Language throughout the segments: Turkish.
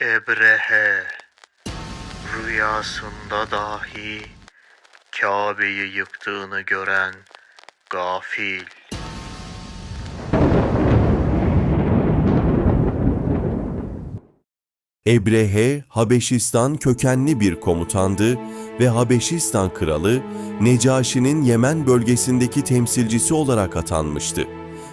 Ebrehe rüyasında dahi Kabe'yi yıktığını gören gafil. Ebrehe, Habeşistan kökenli bir komutandı ve Habeşistan kralı Necaşi'nin Yemen bölgesindeki temsilcisi olarak atanmıştı.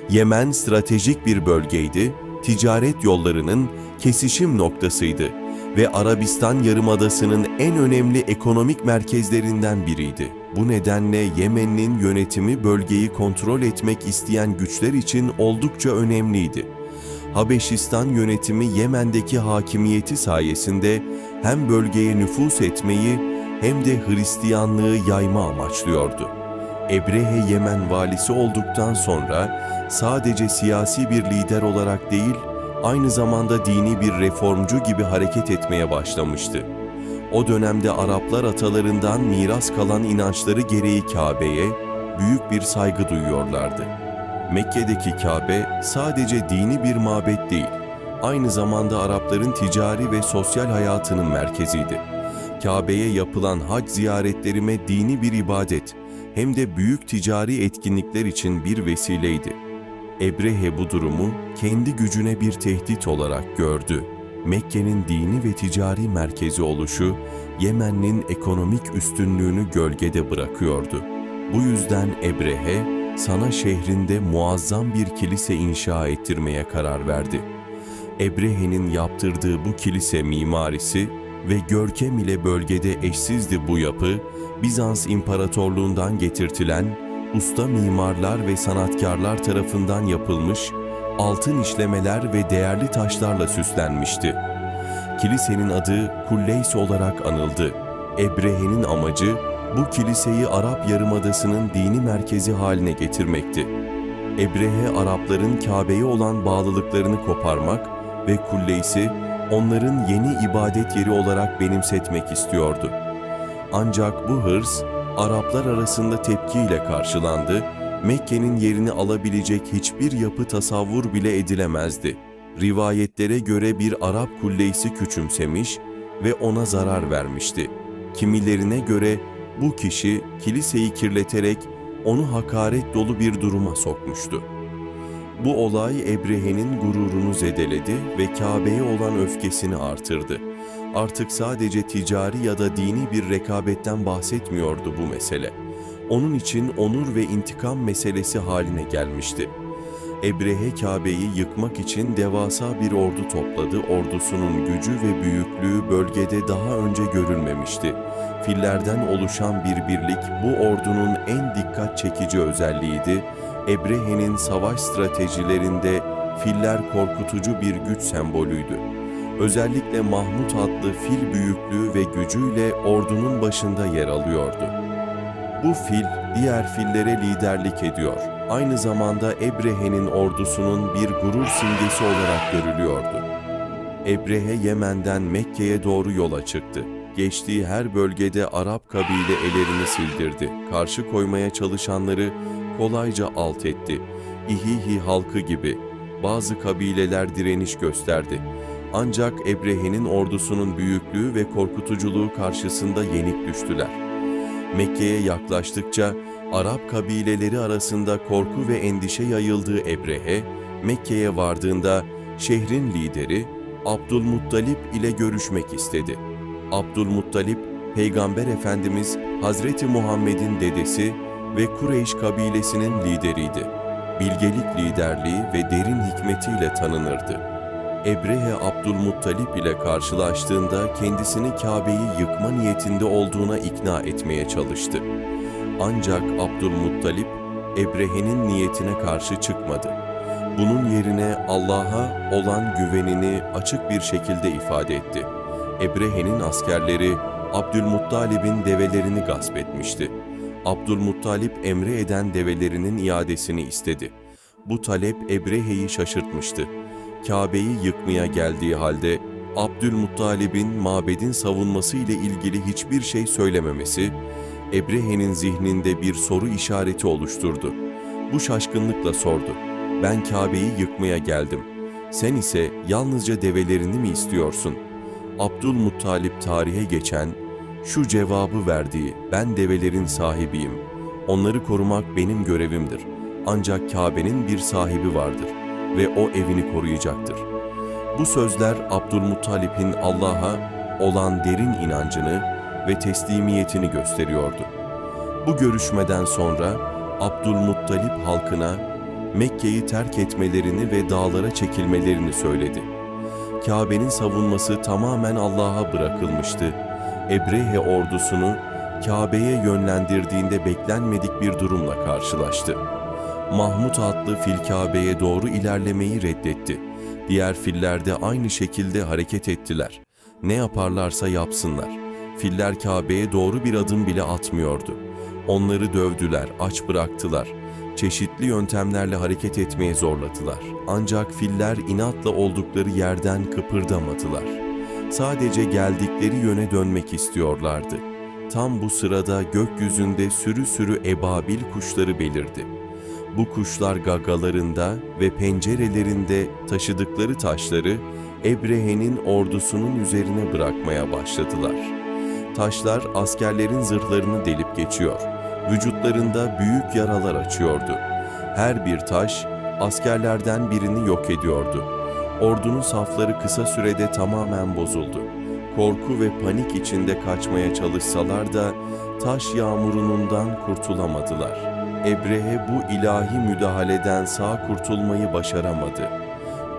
Yemen stratejik bir bölgeydi, ticaret yollarının kesişim noktasıydı ve Arabistan Yarımadası'nın en önemli ekonomik merkezlerinden biriydi. Bu nedenle Yemen'in yönetimi bölgeyi kontrol etmek isteyen güçler için oldukça önemliydi. Habeşistan yönetimi Yemen'deki hakimiyeti sayesinde hem bölgeye nüfus etmeyi hem de Hristiyanlığı yayma amaçlıyordu. Ebrehe Yemen valisi olduktan sonra sadece siyasi bir lider olarak değil, aynı zamanda dini bir reformcu gibi hareket etmeye başlamıştı. O dönemde Araplar atalarından miras kalan inançları gereği Kabe'ye büyük bir saygı duyuyorlardı. Mekke'deki Kabe sadece dini bir mabet değil, aynı zamanda Arapların ticari ve sosyal hayatının merkeziydi. Kabe'ye yapılan hac ziyaretlerime dini bir ibadet, hem de büyük ticari etkinlikler için bir vesileydi. Ebrehe bu durumu kendi gücüne bir tehdit olarak gördü. Mekke'nin dini ve ticari merkezi oluşu, Yemen'in ekonomik üstünlüğünü gölgede bırakıyordu. Bu yüzden Ebrehe, Sana şehrinde muazzam bir kilise inşa ettirmeye karar verdi. Ebrehe'nin yaptırdığı bu kilise mimarisi ve görkem ile bölgede eşsizdi bu yapı, Bizans İmparatorluğundan getirtilen usta mimarlar ve sanatkarlar tarafından yapılmış altın işlemeler ve değerli taşlarla süslenmişti. Kilisenin adı Kulleys olarak anıldı. Ebrehe'nin amacı bu kiliseyi Arap Yarımadası'nın dini merkezi haline getirmekti. Ebrehe Arapların Kabe'ye olan bağlılıklarını koparmak ve Kulleys'i onların yeni ibadet yeri olarak benimsetmek istiyordu. Ancak bu hırs Araplar arasında tepkiyle karşılandı, Mekke'nin yerini alabilecek hiçbir yapı tasavvur bile edilemezdi. Rivayetlere göre bir Arap kulleysi küçümsemiş ve ona zarar vermişti. Kimilerine göre bu kişi kiliseyi kirleterek onu hakaret dolu bir duruma sokmuştu. Bu olay Ebrehe'nin gururunu zedeledi ve Kabe'ye olan öfkesini artırdı. Artık sadece ticari ya da dini bir rekabetten bahsetmiyordu bu mesele. Onun için onur ve intikam meselesi haline gelmişti. Ebrehe Kabe'yi yıkmak için devasa bir ordu topladı. Ordusunun gücü ve büyüklüğü bölgede daha önce görülmemişti. Fillerden oluşan bir birlik bu ordunun en dikkat çekici özelliğiydi. Ebrehe'nin savaş stratejilerinde filler korkutucu bir güç sembolüydü. Özellikle Mahmut adlı fil büyüklüğü ve gücüyle ordunun başında yer alıyordu. Bu fil diğer fillere liderlik ediyor. Aynı zamanda Ebrehe'nin ordusunun bir gurur simgesi olarak görülüyordu. Ebrehe Yemen'den Mekke'ye doğru yola çıktı. Geçtiği her bölgede Arap kabilelerini sildirdi. Karşı koymaya çalışanları kolayca alt etti. İhihi halkı gibi bazı kabileler direniş gösterdi. Ancak Ebrehe'nin ordusunun büyüklüğü ve korkutuculuğu karşısında yenik düştüler. Mekke'ye yaklaştıkça Arap kabileleri arasında korku ve endişe yayıldığı Ebrehe, Mekke'ye vardığında şehrin lideri Abdülmuttalip ile görüşmek istedi. Abdülmuttalip, Peygamber Efendimiz Hazreti Muhammed'in dedesi ve Kureyş kabilesinin lideriydi. Bilgelik liderliği ve derin hikmetiyle tanınırdı. Ebrehe Abdülmuttalip ile karşılaştığında kendisini Kabe'yi yıkma niyetinde olduğuna ikna etmeye çalıştı. Ancak Abdülmuttalip Ebrehe'nin niyetine karşı çıkmadı. Bunun yerine Allah'a olan güvenini açık bir şekilde ifade etti. Ebrehe'nin askerleri Abdülmuttalib'in develerini gasp etmişti. Abdülmuttalip emre eden develerinin iadesini istedi. Bu talep Ebrehe'yi şaşırtmıştı. Kabe'yi yıkmaya geldiği halde Abdülmuttalib'in mabedin savunması ile ilgili hiçbir şey söylememesi, Ebrehe'nin zihninde bir soru işareti oluşturdu. Bu şaşkınlıkla sordu. Ben Kabe'yi yıkmaya geldim. Sen ise yalnızca develerini mi istiyorsun? Abdülmuttalip tarihe geçen şu cevabı verdiği ben develerin sahibiyim. Onları korumak benim görevimdir. Ancak Kabe'nin bir sahibi vardır ve o evini koruyacaktır. Bu sözler Abdülmuttalip'in Allah'a olan derin inancını ve teslimiyetini gösteriyordu. Bu görüşmeden sonra Abdülmuttalip halkına Mekke'yi terk etmelerini ve dağlara çekilmelerini söyledi. Kabe'nin savunması tamamen Allah'a bırakılmıştı. Ebrehe ordusunu Kabe'ye yönlendirdiğinde beklenmedik bir durumla karşılaştı. Mahmut adlı fil Kabe'ye doğru ilerlemeyi reddetti. Diğer filler de aynı şekilde hareket ettiler. Ne yaparlarsa yapsınlar. Filler Kabe'ye doğru bir adım bile atmıyordu. Onları dövdüler, aç bıraktılar. Çeşitli yöntemlerle hareket etmeye zorladılar. Ancak filler inatla oldukları yerden kıpırdamadılar. Sadece geldikleri yöne dönmek istiyorlardı. Tam bu sırada gökyüzünde sürü sürü ebabil kuşları belirdi. Bu kuşlar gagalarında ve pencerelerinde taşıdıkları taşları Ebrehe'nin ordusunun üzerine bırakmaya başladılar. Taşlar askerlerin zırhlarını delip geçiyor. Vücutlarında büyük yaralar açıyordu. Her bir taş askerlerden birini yok ediyordu. Ordunun safları kısa sürede tamamen bozuldu. Korku ve panik içinde kaçmaya çalışsalar da taş yağmurundan kurtulamadılar. Ebrehe bu ilahi müdahaleden sağ kurtulmayı başaramadı.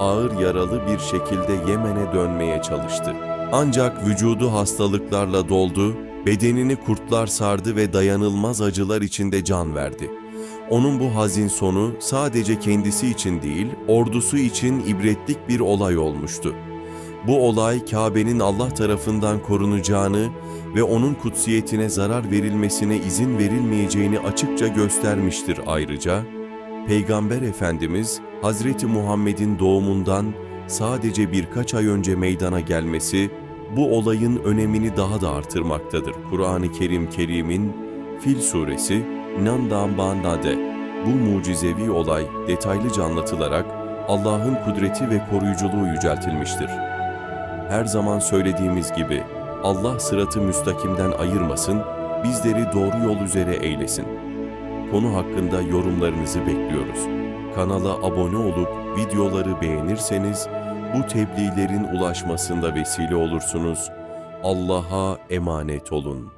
Ağır yaralı bir şekilde Yemen'e dönmeye çalıştı. Ancak vücudu hastalıklarla doldu, bedenini kurtlar sardı ve dayanılmaz acılar içinde can verdi. Onun bu hazin sonu sadece kendisi için değil, ordusu için ibretlik bir olay olmuştu. Bu olay Kabe'nin Allah tarafından korunacağını ve onun kutsiyetine zarar verilmesine izin verilmeyeceğini açıkça göstermiştir ayrıca. Peygamber Efendimiz Hazreti Muhammed'in doğumundan sadece birkaç ay önce meydana gelmesi bu olayın önemini daha da artırmaktadır. Kur'an-ı Kerim Kerim'in Fil suresi Nandambandade bu mucizevi olay detaylıca anlatılarak Allah'ın kudreti ve koruyuculuğu yüceltilmiştir. Her zaman söylediğimiz gibi Allah sıratı müstakimden ayırmasın, bizleri doğru yol üzere eylesin. Konu hakkında yorumlarınızı bekliyoruz. Kanala abone olup videoları beğenirseniz bu tebliğlerin ulaşmasında vesile olursunuz. Allah'a emanet olun.